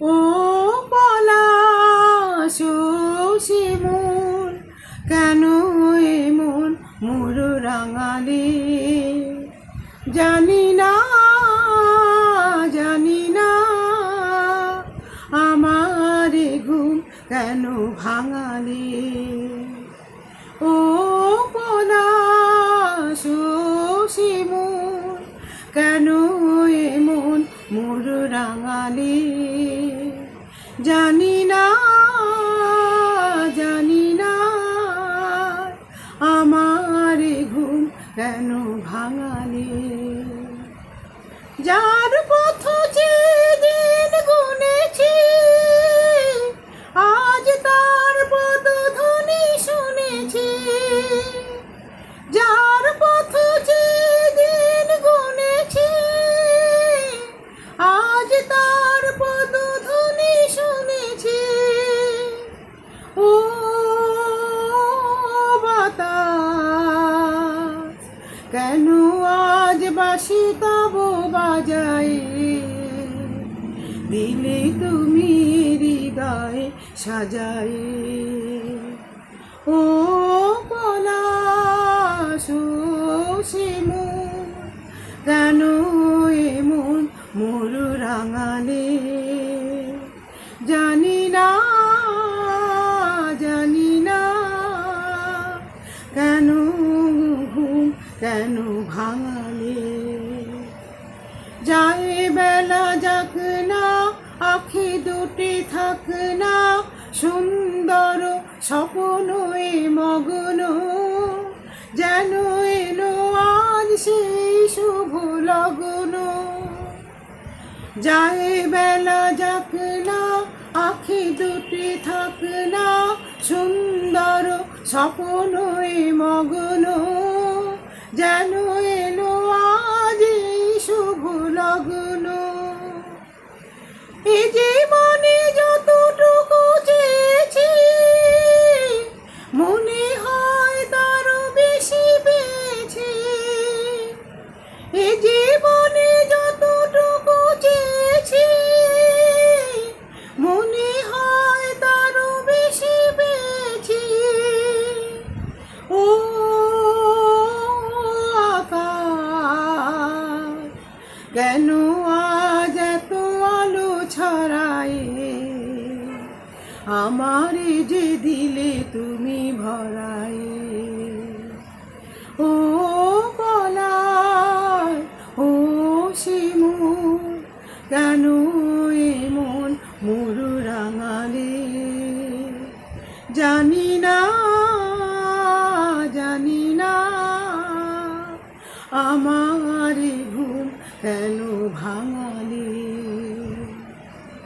ও পলাশ শিমুল কেন এমন মোর রাঙালে? জানি না জানি না, আমার ঘুম কেন ভাঙালে? ও পলাশ শিমুল কেন এমন মোর রাঙালে? জানি না জানি না আমার ঘুম কেন ভাঙালে? যার কেন আজ বাসি তব বাজায়? দিলে তুমি হৃদয় সাজায়। ও পলাশ কেন এমন মোর রাঙালে? কেন ভাঙালে? যায় বেলা যাক না, আখি দুটি থাক না, সুন্দর স্বপ্ন এ মগ্ন। যেন এলো আজ সেই শুভ লগ্ন। যায় বেলা যাক না, আখি দুটি থাক না, সুন্দর স্বপ্ন এ মগ্ন। যেন এলো আজ শুভ লগ্ন। এ জীবনে কেন আজ এত আলো ছড়ায়? আমারে যে দিলে তুমি ভরায়। ও পলায় ও শিমু, কেন এমন মরু রাঙালে জানি না আমারে ঘুম কেন ভাঙালি?